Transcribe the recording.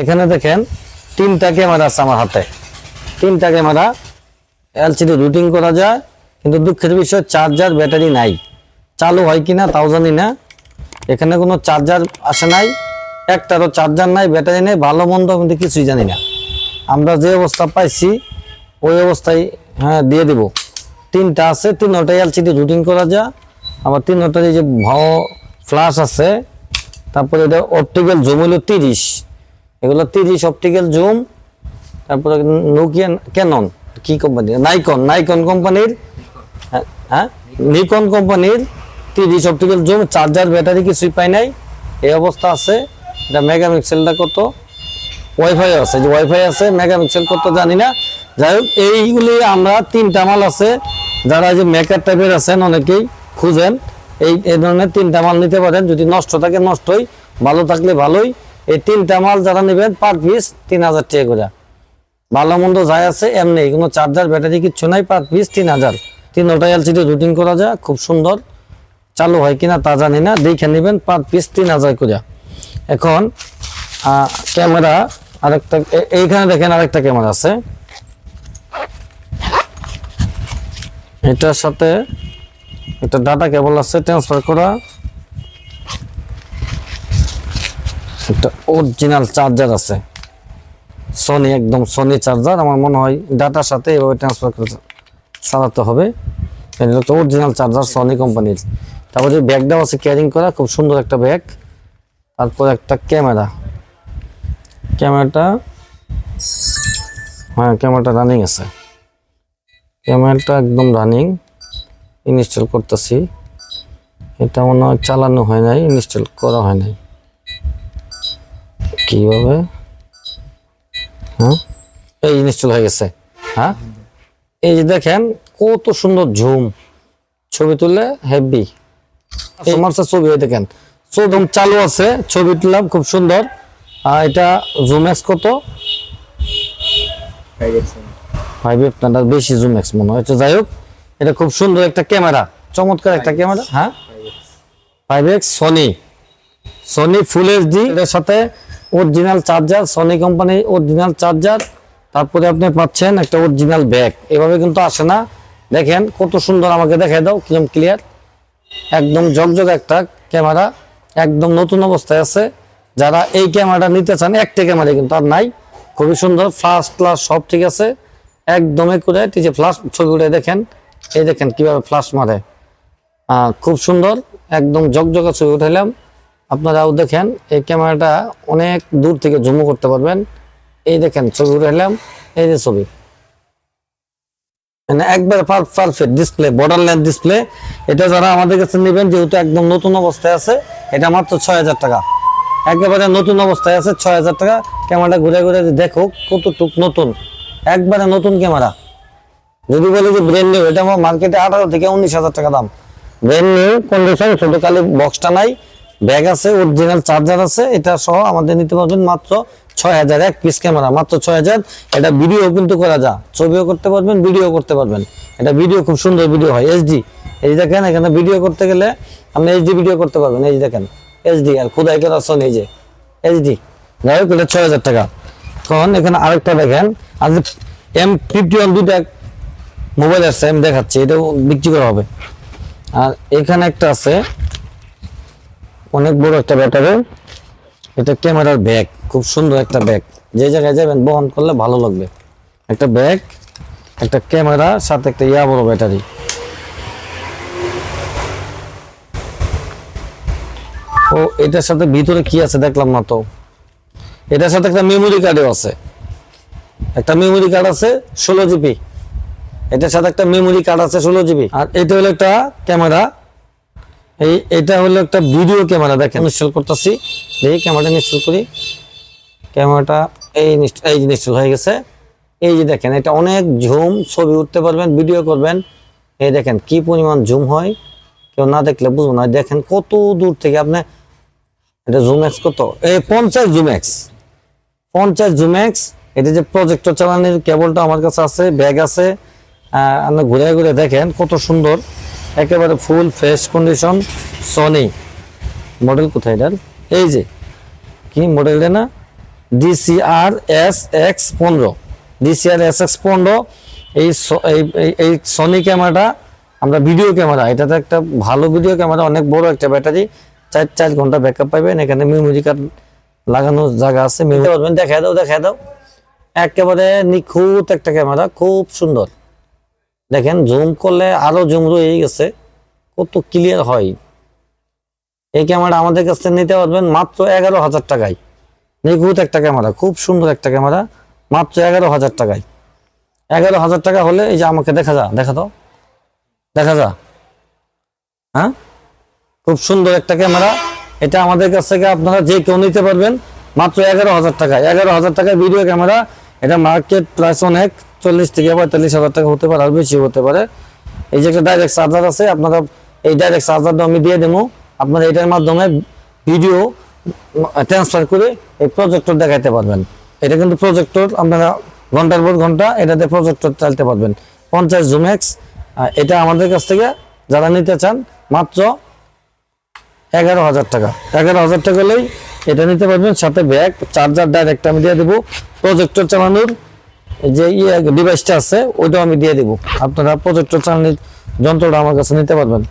এখানে দেখেন তিনটা ক্যামেরা আছে আমার হাতে। তিনটা ক্যামেরা, এলসিডি রুটিং করা যায়, কিন্তু দুঃখের বিষয়, চার্জার ব্যাটারি নাই। চালু হয় কি না তাও জানি না। এখানে কোনো চার্জার আসে নাই, একটারও চার্জার নাই, ব্যাটারি নেই, ভালো মন্দ কিন্তু কিছুই জানি না। আমরা যে অবস্থা পাইছি, ওই অবস্থায় হ্যাঁ দিয়ে দিব। তিনটা আছে, তিনটাই এলসিডি রুটিং করা যায়। আবার তিনটার এই যে ভাও ফ্লাশ আছে, তারপরে এটা অপটিক্যাল জুম হলো তিরিশ। এগুলো তিরিশ অপটিক্যাল জুম তারপরে নোকিয়া ক্যানন কি কোম্পানি নাইকন নাইকন কোম্পানির হ্যাঁ, হ্যাঁ নিকন কোম্পানির তিরিশ অপটিক্যাল জুম চার্জার ব্যাটারি কিছুই পাই নাই। এই অবস্থা আছে এটা মেগাপিক্সেলটা কত? ওয়াইফাই আছে যে ওয়াইফাই আছে মেগাপিক্সেল কত জানি না। যাই হোক এইগুলি আমরা তিনটা মাল আছে যারা যে মেকার টাইপের আছেন অনেকেই খুঁজেন। এই এই ধরনের তিনটা মাল নিতে পারেন যদি নষ্ট থাকে নষ্টই ভালো থাকলে ভালোই। এই তিনটা মাল যারা নেবেন পার পিস তিন হাজার টাকা করে। ভালো মন্দ যাই আছে, এমনি কোনো চার্জার ব্যাটারি কিচ্ছু নাই পার পিস তিন হাজার। তিনটা এলসিডি রুটিন করা যায়, খুব সুন্দর। চালু হয় কিনা তা জানি না, দেখে নেবেন পার পিস তিন হাজার করে। এখন ক্যামেরা, আরেকটা এইখানে দেখেন আরেকটা ক্যামেরা আছে। এটার সাথে একটা ডাটা কেবল আছে ট্রান্সফার করা। একটা অরিজিনাল চার্জার আছে। সনি একদম সনি চার্জার আমার মনে হয় ডাটার সাথে এভাবে ট্রান্সফার করে চালাতে হবে। অরিজিনাল চার্জার সনি কোম্পানির তারপরে যে ব্যাগটাও আছে ক্যারিং করা, খুব সুন্দর একটা ব্যাগ তারপর একটা ক্যামেরা ক্যামেরাটা হ্যাঁ ক্যামেরাটা রানিং আছে। ক্যামেরাটা একদম রানিং ইনস্টল করতেছি। এটা মনে হয় চালানো হয় নাই ইনস্টল করা হয় নাই। কীভাবে? হ্যাঁ এই ইনস্টল হয়ে গেছে। হ্যাঁ? এই যে দেখেন কত সুন্দর ঝুম। ছবি তুললে হেভি আমার ছবি হয় দেখেন। একদম চালু আছে ছবি তুললাম খুব সুন্দর। আর এটা জুমেক্স কত? ফাইভ আপনার বেশি জুমেক্স মনে হয়। যাই হোক এটা খুব সুন্দর একটা ক্যামেরা। চমৎকার একটা ক্যামেরা হ্যাঁ? Five X Sony Sony full HD এর সাথে অরিজিনাল চার্জার সনি কোম্পানির অরিজিনাল চার্জার তারপরে আপনি পাচ্ছেন একটা অরিজিনাল ব্যাগ এভাবে কিন্তু আসে না। দেখেন কত সুন্দর আমাকে দেখাই দাও কিরম ক্লিয়ার একদম জগজগ একটা ক্যামেরা, একদম নতুন অবস্থায় আছে। যারা এই ক্যামেরাটা নিতে চান, একটা ক্যামেরা কিন্তু আর নাই। খুবই সুন্দর ফ্লাশ ক্লাস সব ঠিক আছে। একদম করে যে ফ্লাশ ছবি উঠে দেখেন, এই দেখেন কীভাবে ফ্লাশ মারে। খুব সুন্দর, একদম জগজগা ছবি উঠাইলাম। আপনারাও দেখেন, এই ক্যামেরাটা অনেক দূর থেকে জুমও করতে পারবেন। এই দেখেন, ছবি উঠাইলাম এই যে ছবি। মানে একবার perfect display border land display এটা যারা আমাদের কাছে নেবেন, যেহেতু একদম নতুন অবস্থায় আছে, এটা মাত্র ছয় হাজার টাকা। একেবারে নতুন অবস্থায় আছে, ছয় হাজার টাকা। ক্যামেরাটা ঘুরে ঘুরে দেখো, কতটুক নতুন। একবারে নতুন ক্যামেরা। যদি বলে যে ব্র্যান্ড নিউ এটা আমার মার্কেটে আঠারো থেকে উনিশ হাজার টাকা দাম। ব্র্যান্ড নিউ কন্ডিশন ছোট কালি বক্সটা নাই। ব্যাগ আছে অরিজিনাল চার্জার আছে, এটা সহ আমাদের নিতে পারবেন মাত্র ছয় হাজার, এক পিস ক্যামেরা মাত্র ছয় হাজার। এটা ভিডিও কিন্তু করা যা, ছবিও করতে পারবেন ভিডিও করতে পারবেন। এটা ভিডিও খুব সুন্দর ভিডিও হয় এইচডি এই দেখেন, এখানে ভিডিও করতে গেলে আপনি এইচডি ভিডিও করতে পারবেন, এই দেখেন এইচডি আর খুদাই করা শোন এই যে এইচডি যাই হোক, এটা ছয় হাজার টাকা। তখন এখানে আরেকটা দেখেন আজ এম ফিফটি ওয়ান দুইটা মোবাইল আসছে আমি দেখাচ্ছি, এটাও বিক্রি করা হবে। আর এখানে একটা আছে অনেক বড় একটা ব্যাটারি। এটা ক্যামেরার ব্যাগ, খুব সুন্দর একটা ব্যাগ। যে জায়গায় যাবেন, বহন করলে ভালো লাগবে। একটা ব্যাগ, একটা ক্যামেরা, সাথে একটা ইয়া বড় ব্যাটারি। ও, এটার সাথে ভিতরে কি আছে দেখলাম না তো? এটার সাথে একটা মেমোরি কার্ডও আছে। একটা মেমোরি কার্ড আছে ষোলো জিবি এটার সাথে একটা মেমোরি কার্ড আছে ষোলো জিবি আর এটা হলো একটা ক্যামেরা এই, এটা হলো একটা ভিডিও ক্যামেরা দেখেন। ইনস্টল করতেছি। এই ক্যামেরাটা ইনস্টল করি। ক্যামেরাটা এই এই ইনস্টল হয়ে গেছে। এই যে দেখেন, এটা অনেক ঝুম, ছবি উঠতে পারবেন ভিডিও করবেন। এই দেখেন, কি পরিমাণ জুম হয়। কেউ না দেখলে বুঝব না। দেখেন কত দূর থেকে আপনি এটা জুম এক্স কত? এই পঞ্চাশ জুম এক্স পঞ্চাশ জুমেক্স এটা যে প্রজেক্টর চালানোর কেবলটা আমার কাছে আছে ব্যাগ আছে। আপনি ঘুরে ঘুরে দেখেন কত সুন্দর। একেবারে full fresh condition Sony model কোথায় এটার? এই যে কি মডেলটা না? ডিসিআর এস এক্স পনেরো। ডিসিআর এস এক্স পনেরো। এই এই- এই- এই সনি ক্যামেরাটা আমরা ভিডিও ক্যামেরা এটাতে একটা ভালো ভিডিও ক্যামেরা অনেক বড় একটা ব্যাটারি চার চার ঘণ্টা ব্যাকআপ পাবেন এখানে মেমোরি কার্ড লাগানোর জায়গা আছে। মেমোরি পারবেন দেখা দাও দেখা দাও। একেবারে নিখুঁত একটা ক্যামেরা খুব সুন্দর। দেখেন জুম করলে আরও জুম রয়ে গেছে। কত ক্লিয়ার হয়। এই ক্যামেরা আমাদের কাছ থেকে নিতে পারবেন মাত্র এগারো হাজার টাকায়। নিখুঁত একটা ক্যামেরা খুব সুন্দর একটা ক্যামেরা মাত্র এগারো হাজার টাকায়। এগারো হাজার টাকা হলে এই যে আমাকে দেখা যা, দেখা দাও। দেখা যা। হ্যাঁ? খুব সুন্দর একটা ক্যামেরা এটা আমাদের কাছ থেকে আপনারা যে কেউ নিতে পারবেন, মাত্র এগারো হাজার টাকা এগারো হাজার টাকায় ভিডিও ক্যামেরা এটা মার্কেট প্রাইস অনেক। চল্লিশ থেকে পঁয়তাল্লিশ হাজার টাকা হতে পারে, আর বেশি হতে পারে। এই যে একটা ডাইরেক্ট চার্জার আছে, আপনারা এই ডাইরেক্ট চার্জারটা আমি দিয়ে দেবো। আপনারা এটার মাধ্যমে ভিডিও ট্রান্সফার করে এই প্রজেক্টর দেখাইতে পারবেন। এটা কিন্তু প্রজেক্টর আপনারা ঘণ্টার পর ঘণ্টা এটাতে প্রজেক্টর চালাতে পারবেন। পঞ্চাশ জুমেক্স এটা আমাদের কাছ থেকে যারা নিতে চান, মাত্র এগারো হাজার টাকা। এগারো হাজার টাকা হলেই এটা নিতে পারবেন। সাথে ব্যাগ চার্জার ডাইরেক্ট আমি দিয়ে দেবো। প্রজেক্টর চালানোর যে ইয়ে ডিভাইসটা আছে, ওইটাও আমি দিয়ে দেবো। আপনারা প্রজেক্টর চালানোর যন্ত্রটা আমার কাছে নিতে পারবেন।